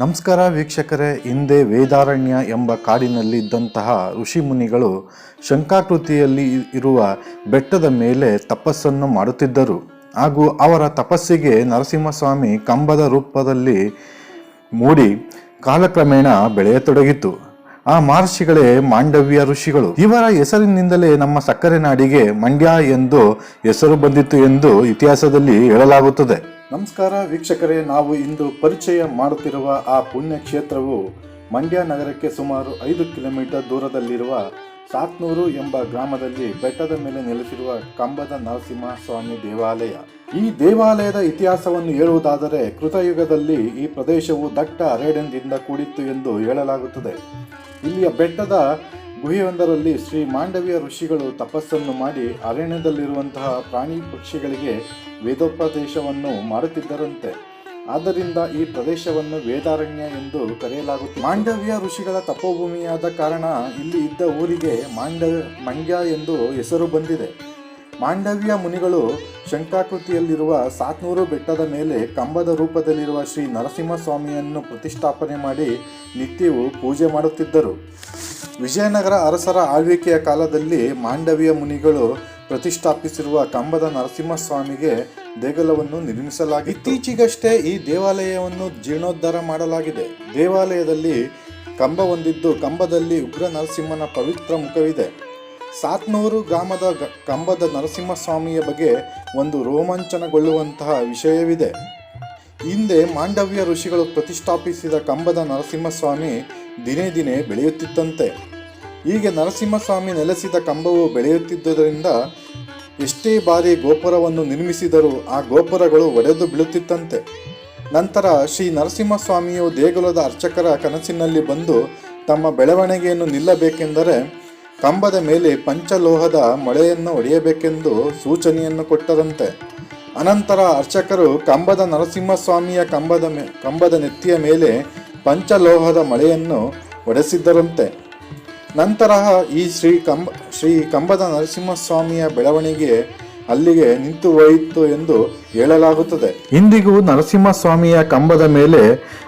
ನಮಸ್ಕಾರ ವೀಕ್ಷಕರೇ, ಹಿಂದೆ ವೇದಾರಣ್ಯ ಎಂಬ ಕಾಡಿನಲ್ಲಿ ಇದ್ದಂತಹ ಋಷಿ ಮುನಿಗಳು ಶಂಕಾಕೃತಿಯಲ್ಲಿ ಇರುವ ಬೆಟ್ಟದ ಮೇಲೆ ತಪಸ್ಸನ್ನು ಮಾಡುತ್ತಿದ್ದರು. ಹಾಗೂ ಅವರ ತಪಸ್ಸಿಗೆ ನರಸಿಂಹಸ್ವಾಮಿ ಕಂಬದ ರೂಪದಲ್ಲಿ ಮೂಡಿ ಕಾಲಕ್ರಮೇಣ ಬೆಳೆಯತೊಡಗಿತು. ಆ ಮಹರ್ಷಿಗಳೇ ಮಾಂಡವ್ಯ ಋಷಿಗಳು. ಇವರ ಹೆಸರಿನಿಂದಲೇ ನಮ್ಮ ಸಕ್ಕರೆ ನಾಡಿಗೆ ಮಂಡ್ಯ ಎಂದು ಹೆಸರು ಬಂದಿತ್ತು ಎಂದು ಇತಿಹಾಸದಲ್ಲಿ ಹೇಳಲಾಗುತ್ತದೆ. ನಮಸ್ಕಾರ ವೀಕ್ಷಕರೇ, ನಾವು ಇಂದು ಪರಿಚಯ ಮಾಡುತ್ತಿರುವ ಆ ಪುಣ್ಯಕ್ಷೇತ್ರವು ಮಂಡ್ಯ ನಗರಕ್ಕೆ ಸುಮಾರು ಐದು ಕಿಲೋಮೀಟರ್ ದೂರದಲ್ಲಿರುವ ಸಾತ್ನೂರು ಎಂಬ ಗ್ರಾಮದಲ್ಲಿ ಬೆಟ್ಟದ ಮೇಲೆ ನೆಲೆಸಿರುವ ಕಂಬದ ನರಸಿಂಹ ಸ್ವಾಮಿ ದೇವಾಲಯ. ಈ ದೇವಾಲಯದ ಇತಿಹಾಸವನ್ನು ಹೇಳುವುದಾದರೆ ಕೃತಯುಗದಲ್ಲಿ ಈ ಪ್ರದೇಶವು ದಟ್ಟ ಅರಣ್ಯದಿಂದ ಕೂಡಿತ್ತು ಎಂದು ಹೇಳಲಾಗುತ್ತದೆ. ಇಲ್ಲಿಯ ಬೆಟ್ಟದ ಗುಹೆಯೊಂದರಲ್ಲಿ ಶ್ರೀ ಮಾಂಡವಿಯ ಋಷಿಗಳು ತಪಸ್ಸನ್ನು ಮಾಡಿ ಅರಣ್ಯದಲ್ಲಿರುವಂತಹ ಪ್ರಾಣಿ ಪಕ್ಷಿಗಳಿಗೆ ವೇದೋಪದೇಶವನ್ನು ಮಾಡುತ್ತಿದ್ದರಂತೆ ಆದ್ದರಿಂದ ಈ ಪ್ರದೇಶವನ್ನು ವೇದಾರಣ್ಯ ಎಂದು ಕರೆಯಲಾಗುತ್ತದೆ. ಮಾಂಡವ್ಯ ಋಷಿಗಳ ತಪೋಭೂಮಿಯಾದ ಕಾರಣ ಇಲ್ಲಿ ಇದ್ದ ಊರಿಗೆ ಮಾಂಡ, ಮಂಡ್ಯ ಎಂದು ಹೆಸರು ಬಂದಿದೆ. ಮಾಂಡವ್ಯ ಮುನಿಗಳು ಶಂಕಾಕೃತಿಯಲ್ಲಿರುವ ಸಾತ್ನೂರು ಬೆಟ್ಟದ ಮೇಲೆ ಕಂಬದ ರೂಪದಲ್ಲಿರುವ ಶ್ರೀ ನರಸಿಂಹಸ್ವಾಮಿಯನ್ನು ಪ್ರತಿಷ್ಠಾಪನೆ ಮಾಡಿ ನಿತ್ಯವೂ ಪೂಜೆ ಮಾಡುತ್ತಿದ್ದರು. ವಿಜಯನಗರ ಅರಸರ ಆಳ್ವಿಕೆಯ ಕಾಲದಲ್ಲಿ ಮಾಂಡವಿಯ ಮುನಿಗಳು ಪ್ರತಿಷ್ಠಾಪಿಸಿರುವ ಕಂಬದ ನರಸಿಂಹಸ್ವಾಮಿಗೆ ದೇಗುಲವನ್ನು ನಿರ್ಮಿಸಲಾಗಿದೆ ಇತ್ತೀಚೆಗಷ್ಟೇ ಈ ದೇವಾಲಯವನ್ನು ಜೀರ್ಣೋದ್ಧಾರ ಮಾಡಲಾಗಿದೆ. ದೇವಾಲಯದಲ್ಲಿ ಕಂಬ ಹೊಂದಿದ್ದು ಕಂಬದಲ್ಲಿ ಉಗ್ರ ನರಸಿಂಹನ ಪವಿತ್ರ ಮುಖವಿದೆ. ಸಾತ್ನೂರು ಗ್ರಾಮದ ಕಂಬದ ನರಸಿಂಹಸ್ವಾಮಿಯ ಬಗ್ಗೆ ಒಂದು ರೋಮಾಂಚನಗೊಳ್ಳುವಂತಹ ವಿಷಯವಿದೆ. ಹಿಂದೆ ಮಾಂಡವ್ಯ ಋಷಿಗಳು ಪ್ರತಿಷ್ಠಾಪಿಸಿದ ಕಂಬದ ನರಸಿಂಹಸ್ವಾಮಿ ದಿನೇ ದಿನೇ ಬೆಳೆಯುತ್ತಿತ್ತಂತೆ. ಹೀಗೆ ನರಸಿಂಹಸ್ವಾಮಿ ನೆಲೆಸಿದ ಕಂಬವು ಬೆಳೆಯುತ್ತಿದ್ದುದರಿಂದ ಎಷ್ಟೇ ಬಾರಿ ಗೋಪುರವನ್ನು ನಿರ್ಮಿಸಿದರೂ ಆ ಗೋಪುರಗಳು ಒಡೆದು ಬೀಳುತ್ತಿತ್ತಂತೆ. ನಂತರ ಶ್ರೀ ನರಸಿಂಹಸ್ವಾಮಿಯು ದೇಗುಲದ ಅರ್ಚಕರ ಕನಸಿನಲ್ಲಿ ಬಂದು ತಮ್ಮ ಬೆಳವಣಿಗೆಯನ್ನು ನಿಲ್ಲಬೇಕೆಂದರೆ ಕಂಬದ ಮೇಲೆ ಪಂಚಲೋಹದ ಮೊಳೆಯನ್ನು ಒಡೆಯಬೇಕೆಂದು ಸೂಚನೆಯನ್ನು ಕೊಟ್ಟರಂತೆ. ಅನಂತರ ಅರ್ಚಕರು ಕಂಬದ ನರಸಿಂಹಸ್ವಾಮಿಯ ಕಂಬದ ಮೇ ಕಂಬದ ನೆತ್ತಿಯ ಮೇಲೆ ಪಂಚಲೋಹದ ಮಳೆಯನ್ನು ಒಡೆಸಿದ್ದರಂತೆ. ನಂತರ ಈ ಶ್ರೀ ಕಂಬ, ಶ್ರೀ ಕಂಬದ ನರಸಿಂಹಸ್ವಾಮಿಯ ಬೆಳವಣಿಗೆ ಅಲ್ಲಿಗೆ ನಿಂತು ಹೋಯಿತು ಎಂದು ಹೇಳಲಾಗುತ್ತದೆ. ಇಂದಿಗೂ ನರಸಿಂಹಸ್ವಾಮಿಯ ಕಂಬದ ಮೇಲೆ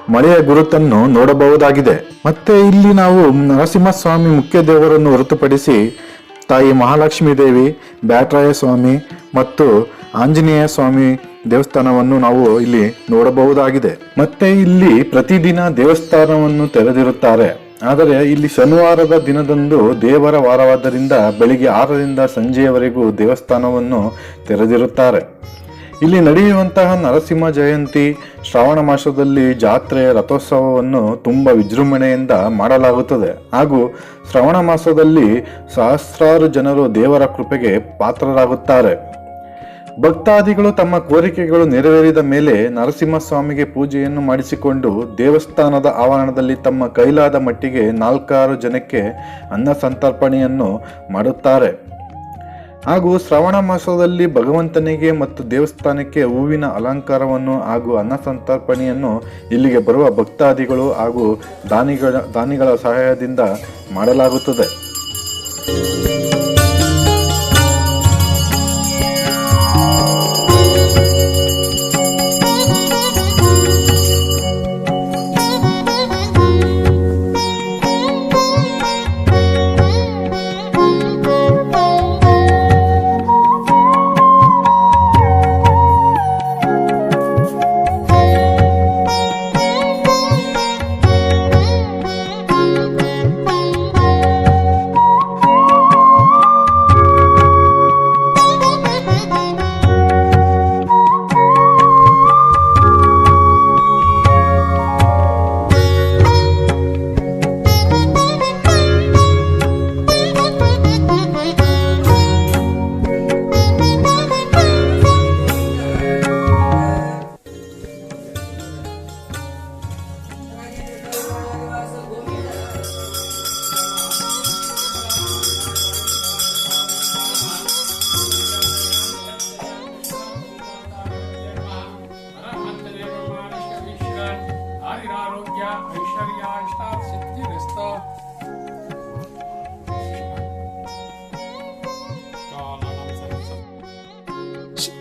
ಮಳೆಯ ಗುರುತನ್ನು ನೋಡಬಹುದಾಗಿದೆ. ಮತ್ತೆ ಇಲ್ಲಿ ನಾವು ನರಸಿಂಹಸ್ವಾಮಿ ಮುಖ್ಯ ದೇವರನ್ನು ಹೊರತುಪಡಿಸಿ ತಾಯಿ ಮಹಾಲಕ್ಷ್ಮೀ ದೇವಿ ಬ್ಯಾಟರಾಯ ಸ್ವಾಮಿ ಮತ್ತು ಆಂಜನೇಯ ಸ್ವಾಮಿ ದೇವಸ್ಥಾನವನ್ನು ನಾವು ಇಲ್ಲಿ ನೋಡಬಹುದಾಗಿದೆ. ಮತ್ತೆ ಇಲ್ಲಿ ಪ್ರತಿದಿನ ದೇವಸ್ಥಾನವನ್ನು ತೆರೆದಿರುತ್ತಾರೆ. ಆದರೆ ಇಲ್ಲಿ ಶನಿವಾರದ ದಿನದಂದು ದೇವರ ವಾರವಾದ್ದರಿಂದ ಬೆಳಿಗ್ಗೆ ಆರರಿಂದ ಸಂಜೆಯವರೆಗೂ ದೇವಸ್ಥಾನವನ್ನು ತೆರೆದಿರುತ್ತಾರೆ. ಇಲ್ಲಿ ನಡೆಯುವಂತಹ ನರಸಿಂಹ ಜಯಂತಿ, ಶ್ರಾವಣ ಮಾಸದಲ್ಲಿ ಜಾತ್ರೆ ರಥೋತ್ಸವವನ್ನು ತುಂಬ ವಿಜೃಂಭಣೆಯಿಂದ ಮಾಡಲಾಗುತ್ತದೆ. ಹಾಗೂ ಶ್ರವಣ ಮಾಸದಲ್ಲಿ ಸಹಸ್ರಾರು ಜನರು ದೇವರ ಕೃಪೆಗೆ ಪಾತ್ರರಾಗುತ್ತಾರೆ. ಭಕ್ತಾದಿಗಳು ತಮ್ಮ ಕೋರಿಕೆಗಳು ನೆರವೇರಿದ ಮೇಲೆ ನರಸಿಂಹಸ್ವಾಮಿಗೆ ಪೂಜೆಯನ್ನು ಮಾಡಿಸಿಕೊಂಡು ದೇವಸ್ಥಾನದ ಆವರಣದಲ್ಲಿ ತಮ್ಮ ಕೈಲಾದ ಮಟ್ಟಿಗೆ ನಾಲ್ಕಾರು ಜನಕ್ಕೆ ಅನ್ನ ಸಂತರ್ಪಣೆಯನ್ನು ಮಾಡುತ್ತಾರೆ. ಹಾಗೂ ಶ್ರವಣ ಮಾಸದಲ್ಲಿ ಭಗವಂತನಿಗೆ ಮತ್ತು ದೇವಸ್ಥಾನಕ್ಕೆ ಹೂವಿನ ಅಲಂಕಾರವನ್ನು ಹಾಗೂ ಅನ್ನ ಸಂತರ್ಪಣೆಯನ್ನು ಇಲ್ಲಿಗೆ ಬರುವ ಭಕ್ತಾದಿಗಳು ಹಾಗೂ ದಾನಿಗಳ ದಾನಿಗಳ ಸಹಾಯದಿಂದ ಮಾಡಲಾಗುತ್ತದೆ.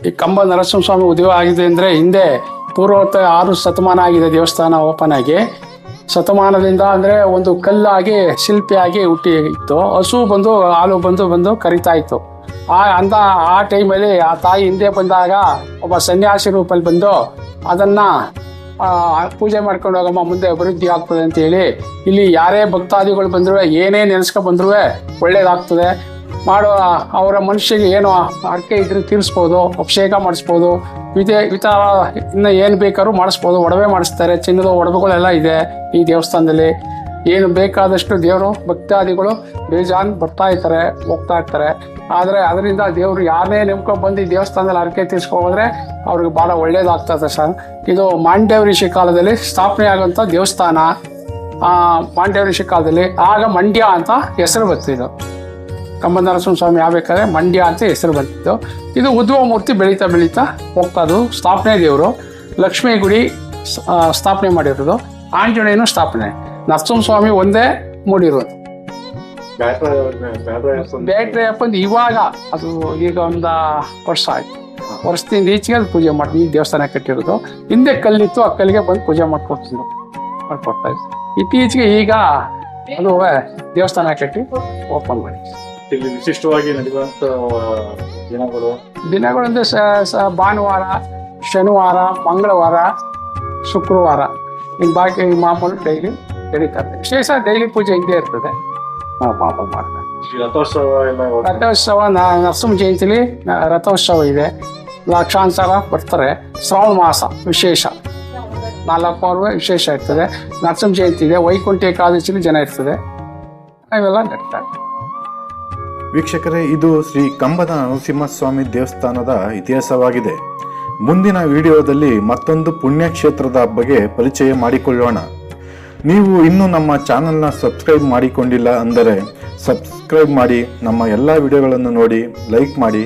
ಈ ಕಂಬ ನರಸಿಂಹಸ್ವಾಮಿ ಉದ್ಯೋಗ ಆಗಿದೆ ಅಂದರೆ ಹಿಂದೆ ಪೂರ್ವೋತ್ತರ ಆರು ಶತಮಾನ ಆಗಿದೆ ದೇವಸ್ಥಾನ ಓಪನ್ ಆಗಿ. ಶತಮಾನದಿಂದ ಅಂದ್ರೆ ಒಂದು ಕಲ್ಲಾಗಿ, ಶಿಲ್ಪಿಯಾಗಿ ಹುಟ್ಟಿ ಇತ್ತು. ಹಸು ಬಂದು, ಹಾಲು ಬಂದು ಬಂದು ಕರಿತಾ ಇತ್ತು. ಆ ಅಂದ, ಆ ಟೈಮಲ್ಲಿ ಆ ತಾಯಿ ಹಿಂದೆ ಬಂದಾಗ ಒಬ್ಬ ಸನ್ಯಾಸಿ ರೂಪಲ್ಲಿ ಬಂದು ಅದನ್ನ ಪೂಜೆ ಮಾಡ್ಕೊಂಡು ಹೋಗಮ್ಮ, ಮುಂದೆ ಅಭಿವೃದ್ಧಿ ಆಗ್ತದೆ ಅಂತ ಹೇಳಿ ಇಲ್ಲಿ ಯಾರೇ ಭಕ್ತಾದಿಗಳು ಬಂದ್ರು ಏನೇ ನೆನೆಸ್ಕೊ ಬಂದ್ರು ಒಳ್ಳೇದಾಗ್ತದೆ. ಮಾಡೋ ಅವರ ಮನುಷ್ಯಗೆ ಏನು ಹರಕೆ ಇದ್ರೆ ತೀರಿಸ್ಬೋದು ಅಭಿಷೇಕ ಮಾಡಿಸ್ಬೋದು ವಿಧ ವಿಧ ಇನ್ನು ಏನು ಬೇಕಾದ್ರೂ ಮಾಡಿಸ್ಬೋದು ಒಡವೆ ಮಾಡಿಸ್ತಾರೆ ಚಿನ್ನದ ಒಡವೆಗಳೆಲ್ಲ ಇದೆ ಈ ದೇವಸ್ಥಾನದಲ್ಲಿ. ಏನು ಬೇಕಾದಷ್ಟು ದೇವರು ಭಕ್ತಾದಿಗಳು ಬೇಜಾನ್ ಬರ್ತಾ ಇರ್ತಾರೆ ಹೋಗ್ತಾ ಇರ್ತಾರೆ. ಆದರೆ ಅದರಿಂದ ದೇವರು ಯಾರನ್ನೇ ನೆಮ್ಕೊಂಡು ಬಂದು ದೇವಸ್ಥಾನದಲ್ಲಿ ಹರಕೆ ತೀರ್ಸ್ಕೊಂಡ್ರೆ ಅವ್ರಿಗೆ ಭಾಳ ಒಳ್ಳೇದಾಗ್ತದೆ ಸರ್. ಇದು ಮಾಂಡ್ಯ ಋಷಿ ಕಾಲದಲ್ಲಿ ಸ್ಥಾಪನೆ ಆಗುವಂಥ ದೇವಸ್ಥಾನ. ಆ, ಮಾಂಡ್ಯ ಋಷಿ ಕಾಲದಲ್ಲಿ ಆಗ ಮಂಡ್ಯ ಅಂತ ಹೆಸರು ಬರ್ತಿದ್ದು ಕಂಬ ನರಸಿಂಹ ಸ್ವಾಮಿ ಆಗ್ಬೇಕಾದ್ರೆ ಮಂಡ್ಯ ಅಂತ ಹೆಸರು ಬರ್ತಿತ್ತು ಇದು ಉದ್ಭವ ಮೂರ್ತಿ ಬೆಳೀತಾ ಬೆಳೀತಾ ಹೋಗ್ತಾ ಅದು ಸ್ಥಾಪನೆ ದೇವರು. ಲಕ್ಷ್ಮೀ ಗುಡಿ ಸ್ಥಾಪನೆ ಮಾಡಿರೋದು. ಆಂಜನೇಯನು ಸ್ಥಾಪನೆ. ನರಸಿಂಹಸ್ವಾಮಿ ಒಂದೇ ಮೂಡಿರೋದು. ಬ್ಯಾಟ್ರಿ ಅಪ್ಪಂದು ಇವಾಗ ಅದು ಈಗ ಒಂದು ವರ್ಷ ಆಯ್ತು. ವರ್ಷದಿಂದ ಈಚೆಗೆ ಅದು ಪೂಜೆ ಮಾಡ್ತೀನಿ ಈ ದೇವಸ್ಥಾನ ಕಟ್ಟಿರೋದು. ಹಿಂದೆ ಕಲ್ಲಿತ್ತು, ಆ ಕಲ್ಲಿಗೆ ಬಂದು ಪೂಜೆ ಮಾಡ್ಕೊಡ್ತಿದ್ರು. ಮಾಡ್ಕೊಡ್ತಾ ಇತ್ತು ಇತ್ತೀಚೆಗೆ ಈಗ ಅದು, ದೇವಸ್ಥಾನ ಕಟ್ಟಿ ಓಪನ್ ಮಾಡಿ ಇಲ್ಲಿ ವಿಶಿಷ್ಟವಾಗಿ ನಡೆಯುವಂತ ದಿನಗಳು. ದಿನಗಳಂದ್ರೆ ಸ ಸ ಭಾನುವಾರ ಶನಿವಾರ ಮಂಗಳವಾರ ಶುಕ್ರವಾರ. ಇನ್ನು ಬಾಕಿ ಮಾಮೂಲು ಡೈಲಿ ನಡೀತಾರೆ ವಿಶೇಷ ಡೈಲಿ ಪೂಜೆ ಇದ್ದೇ ಇರ್ತದೆ. ಮಾಮೂಲು ಮಾಡ್ತಾರೆ. ರಥೋತ್ಸವ ಎಲ್ಲ ರಥೋತ್ಸವ ನ- ನರಸಿಂಹ ಜಯಂತಿಲಿ ನ- ರಥೋತ್ಸವ ಇದೆ. ಲಕ್ಷಾಂತರ ಬರ್ತಾರೆ. ಶ್ರಾವಣ ಮಾಸ ವಿಶೇಷ. ನಾಲ್ಕು ಪರ್ವ ವಿಶೇಷ ಇರ್ತದೆ. ನರಸಿಂಹ ಜಯಂತಿ ಇದೆ. ವೈಕುಂಠ ಏಕಾದಶಿಲಿ ಜನ ಇರ್ತದೆ. ಇವೆಲ್ಲ ನಡೀತಾರೆ ವೀಕ್ಷಕರೇ, ಇದು ಶ್ರೀ ಕಂಬದ ನರಸಿಂಹಸ್ವಾಮಿ ದೇವಸ್ಥಾನದ ಇತಿಹಾಸವಾಗಿದೆ. ಮುಂದಿನ ವಿಡಿಯೋದಲ್ಲಿ ಮತ್ತೊಂದು ಪುಣ್ಯಕ್ಷೇತ್ರದ ಬಗ್ಗೆ ಪರಿಚಯ ಮಾಡಿಕೊಳ್ಳೋಣ. ನೀವು ಇನ್ನೂ ನಮ್ಮ ಚಾನಲ್ನ ಸಬ್ಸ್ಕ್ರೈಬ್ ಮಾಡಿಕೊಂಡಿಲ್ಲ ಅಂದರೆ ಸಬ್ಸ್ಕ್ರೈಬ್ ಮಾಡಿ, ನಮ್ಮ ಎಲ್ಲ ವಿಡಿಯೋಗಳನ್ನು ನೋಡಿ, ಲೈಕ್ ಮಾಡಿ.